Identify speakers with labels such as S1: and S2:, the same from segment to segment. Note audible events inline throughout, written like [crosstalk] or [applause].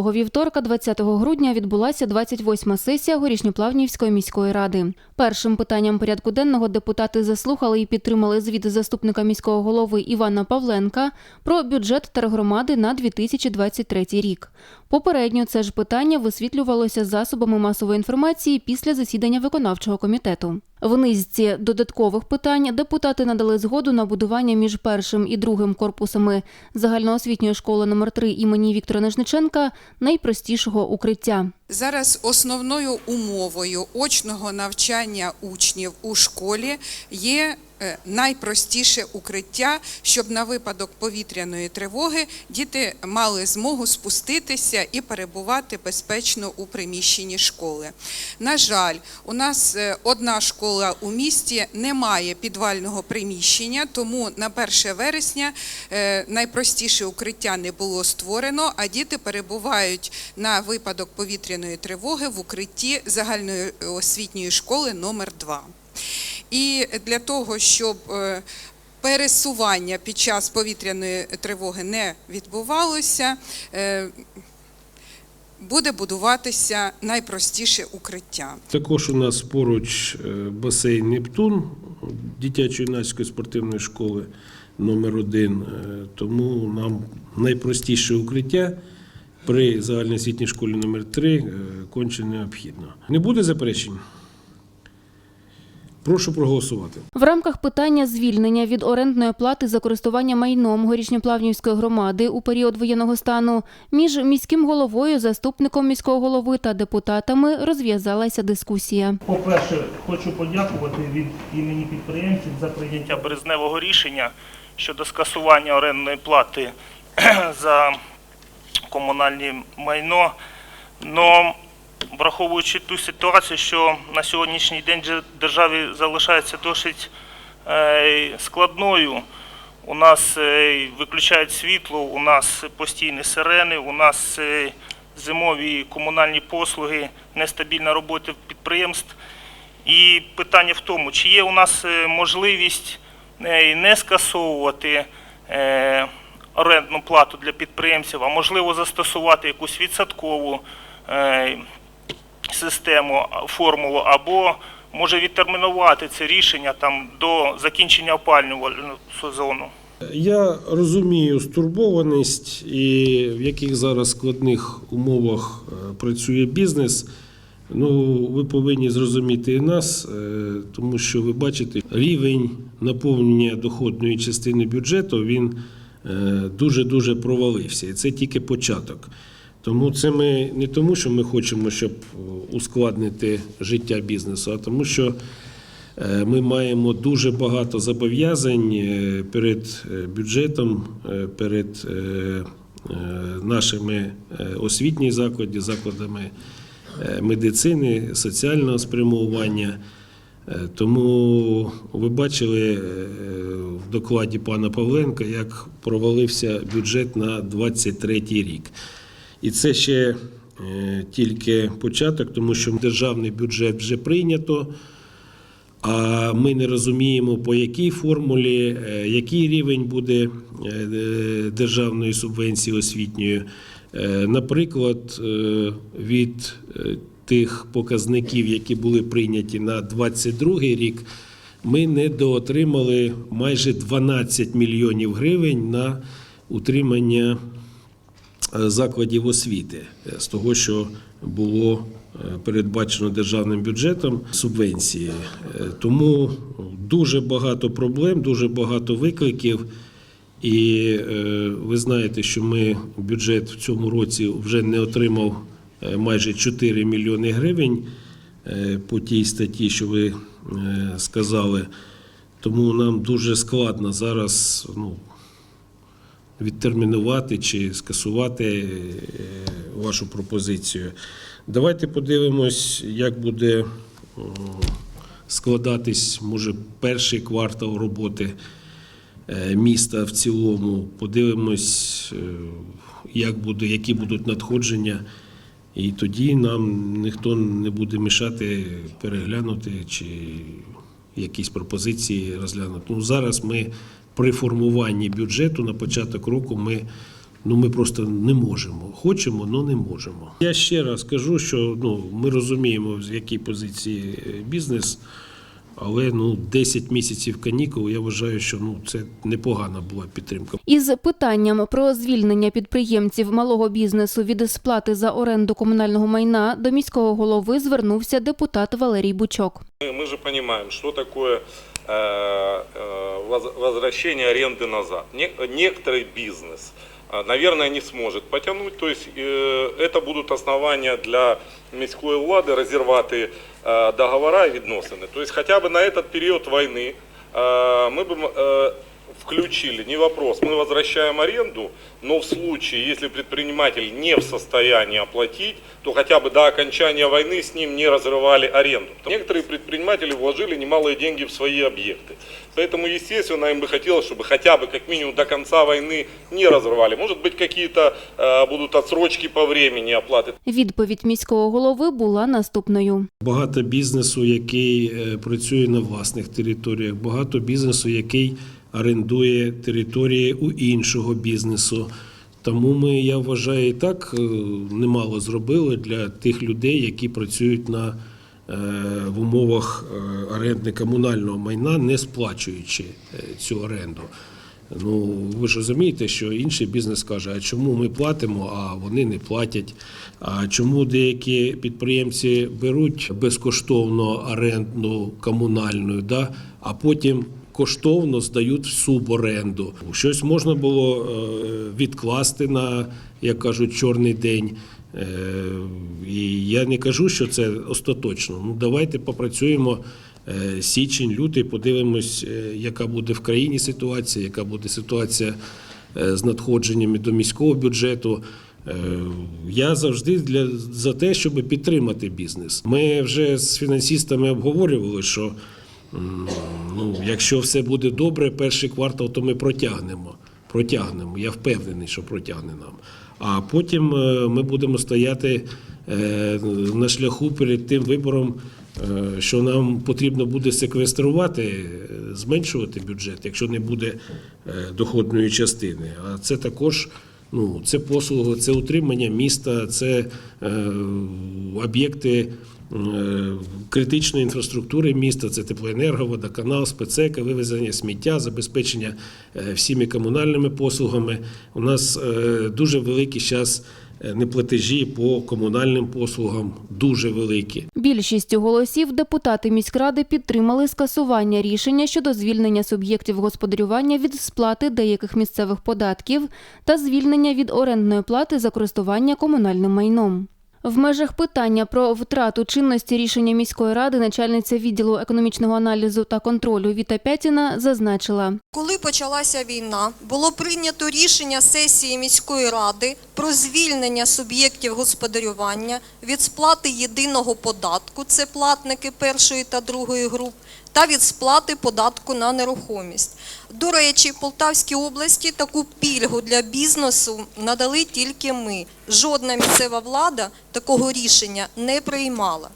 S1: Минулого вівторка, 20 грудня, відбулася 28-ма сесія Горішньоплавнівської міської ради. Першим питанням порядку денного депутати заслухали і підтримали звіт заступника міського голови Івана Павленка про бюджет тергромади на 2023 рік. Попередньо це ж питання висвітлювалося засобами масової інформації після засідання виконавчого комітету. В низці додаткових питань депутати надали згоду на будування між першим і другим корпусами загальноосвітньої школи номер 3 імені Віктора Нежниченка найпростішого укриття.
S2: Зараз основною умовою очного навчання учнів у школі є найпростіше укриття, щоб на випадок повітряної тривоги діти мали змогу спуститися і перебувати безпечно у приміщенні школи. На жаль, у нас е, одна школа у місті не має підвального приміщення, тому на 1 вересня е, найпростіше укриття не було створено, а діти перебувають на випадок повітряної тривоги в укритті загальної освітньої школи номер 2 І для того, щоб е, пересування під час повітряної тривоги не відбувалося, е, буде будуватися найпростіше укриття.
S3: Також у нас поруч е, басейн Нептун дитячо-юнацької спортивної школи номер 1 Тому нам найпростіше укриття при загальноосвітній школі номер 3 конче необхідно. Не буде заперечень? Прошу проголосувати.
S1: В рамках питання звільнення від орендної плати за користування майном горішньоплавнівської громади у період воєнного стану між міським головою, заступником міського голови та депутатами розв'язалася дискусія.
S4: По-перше, хочу подякувати від імені підприємців за прийняття березневого рішення щодо скасування орендної плати [clears throat] за комунальне майно. Но враховуючи ту ситуацію, що на сьогоднішній день державі залишається досить е, складною. У нас е, виключають світло, у нас постійні сирени, у нас е, зимові комунальні послуги, нестабільна робота підприємств. І питання в тому, чи є у нас можливість не скасовувати орендну плату для підприємців, а можливо застосувати якусь відсоткову е, систему, формулу, або може відтермінувати це рішення там до закінчення опалювального сезону.
S3: Я розумію стурбованість і в яких зараз складних умовах е, працює бізнес. Ну, ви повинні зрозуміти і нас, е, тому що ви бачите, рівень наповнення доходної частини бюджету він дуже дуже провалився. І це тільки початок. Тому це ми не тому, що ми хочемо, щоб ускладнити життя бізнесу, а тому, що Е, Ми маємо дуже багато зобов'язань е, перед е, бюджетом, е, перед е, е, нашими е, освітніми закладами, закладами е, медицини, соціального спрямування. Е, Тому ви бачили е, в докладі пана Павленка, як провалився бюджет на 2023 рік. І це ще е, тільки початок, тому що державний бюджет вже прийнято. А ми не розуміємо, по якій формулі, е, який рівень буде е, державної субвенції освітньої. Наприклад, від тих показників, які були прийняті на 2022 рік, ми недоотримали майже 12 мільйонів гривень на утримання закладів освіти е, з того, що було е, передбачено державним бюджетом субвенції. Е, Тому дуже багато проблем, дуже багато викликів. І е, ви знаєте, що ми бюджет в цьому році вже не отримав е, майже 4 мільйони гривень е, по тій статті, що ви е, сказали. Тому нам дуже складно зараз ну, відтермінувати чи скасувати е, вашу пропозицію. Давайте подивимось, як буде складатись, може, перший квартал роботи е, міста в цілому. Подивимось, е, як буде, які будуть надходження. І тоді нам ніхто не буде мішати переглянути чи якісь пропозиції розглянути. Ну, зараз ми при формуванні бюджету на початок року ми Ну, ми просто не можемо. Хочемо, але не можемо. Я ще раз кажу, що ну, ми розуміємо, з якій позиції е, бізнес, але ну, 10 місяців канікул, я вважаю, що ну, це непогана була підтримка.
S1: Із питанням про звільнення підприємців малого бізнесу від сплати за оренду комунального майна до міського голови звернувся депутат Валерій Бучок.
S5: Мы, мы же понимаем, что такое э, э, воз- возвращение аренды назад. Не- некоторый бизнес, э, наверное, не сможет потянуть. То есть э, это будут основания для міської влади розірвати э, договора и відносини. То есть хотя бы на этот период войны э, мы бы э, включили, не вопрос, мы возвращаем аренду, но в случае, если предприниматель не в состоянии оплатить, то хотя бы до окончания войны с ним не разрывали аренду. Некоторые предприниматели вложили немалые деньги в свои объекты. Поэтому, естественно, им бы хотелось, чтобы хотя бы как минимум до конца войны не разрывали. Может быть, какие-то э, будут отсрочки по времени оплаты.
S1: Відповідь міського голови була наступною.
S3: Багато бізнесу, який е, працює на власних територіях, багато бізнесу, який орендує території у іншого бізнесу. Тому ми, я вважаю, і так е, немало зробили для тих людей, які працюють на, е, в умовах е, оренди комунального майна, не сплачуючи цю оренду. Ну, ви ж розумієте, що інший бізнес каже, а чому ми платимо, а вони не платять. А чому деякі підприємці беруть безкоштовно оренду комунальну, да, а потім коштовно здають в суборенду. Щось можна було е, відкласти на, як кажуть, чорний день. Е, І я не кажу, що це остаточно. Ну давайте попрацюємо е, січень, лютий, подивимось, яка буде в країні ситуація, яка буде ситуація з надходженнями до міського бюджету. Я завжди для за те, щоб підтримати бізнес. Ми вже з фінансистами обговорювали, що ну, якщо все буде добре, перший квартал, то ми протягнемо. Протягнемо. Я впевнений, що протягне нам. А потім е, ми будемо стояти е, на шляху перед тим вибором, е, що нам потрібно буде секвеструвати, зменшувати бюджет, якщо не буде доходної частини. А це також. Ну, це послуги, це утримання міста, це е, об'єкти критичної інфраструктури міста, це теплоенерго, водоканал, спецека, вивезення сміття, забезпечення е, всіми комунальними послугами. У нас е, дуже великі зараз неплатежі по комунальним послугам, дуже великі.
S1: Більшістю голосів депутати міськради підтримали скасування рішення щодо звільнення суб'єктів господарювання від сплати деяких місцевих податків та звільнення від орендної плати за користування комунальним майном. В межах питання про втрату чинності рішення міської ради начальниця відділу економічного аналізу та контролю Віта Пятіна зазначила,
S6: Коли почалася війна, було прийнято рішення сесії міської ради про звільнення суб'єктів господарювання від сплати єдиного податку, це платники першої та другої груп, та від сплати податку на нерухомість. До речі, в Полтавській області таку пільгу для бізнесу надали тільки ми. Жодна місцева влада такого рішення не приймала.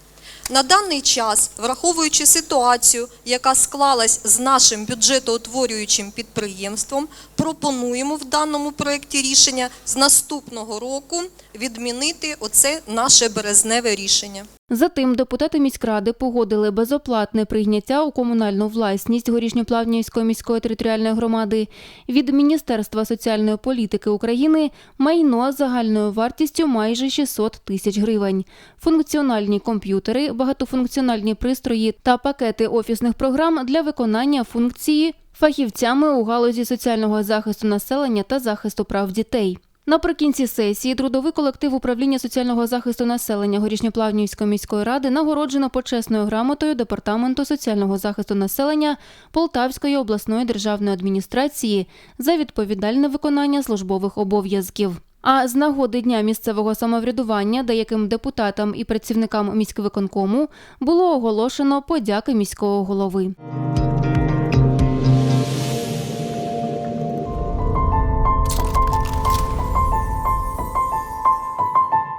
S6: На даний час, враховуючи ситуацію, яка склалась з нашим бюджетоутворюючим підприємством, пропонуємо в даному проєкті рішення з наступного року відмінити оце наше березневе рішення.
S1: Затим депутати міськради погодили безоплатне прийняття у комунальну власність Горішньоплавнівської міської територіальної громади від Міністерства соціальної політики України майно загальною вартістю майже 600 тисяч гривень. Функціональні комп'ютери, багатофункціональні пристрої та пакети офісних програм для виконання функції фахівцями у галузі соціального захисту населення та захисту прав дітей. Наприкінці сесії трудовий колектив управління соціального захисту населення Горішньоплавнівської міської ради нагороджено почесною грамотою Департаменту соціального захисту населення Полтавської обласної державної адміністрації за відповідальне виконання службових обов'язків. А з нагоди дня місцевого самоврядування деяким депутатам і працівникам міськвиконкому було оголошено подяки міського голови.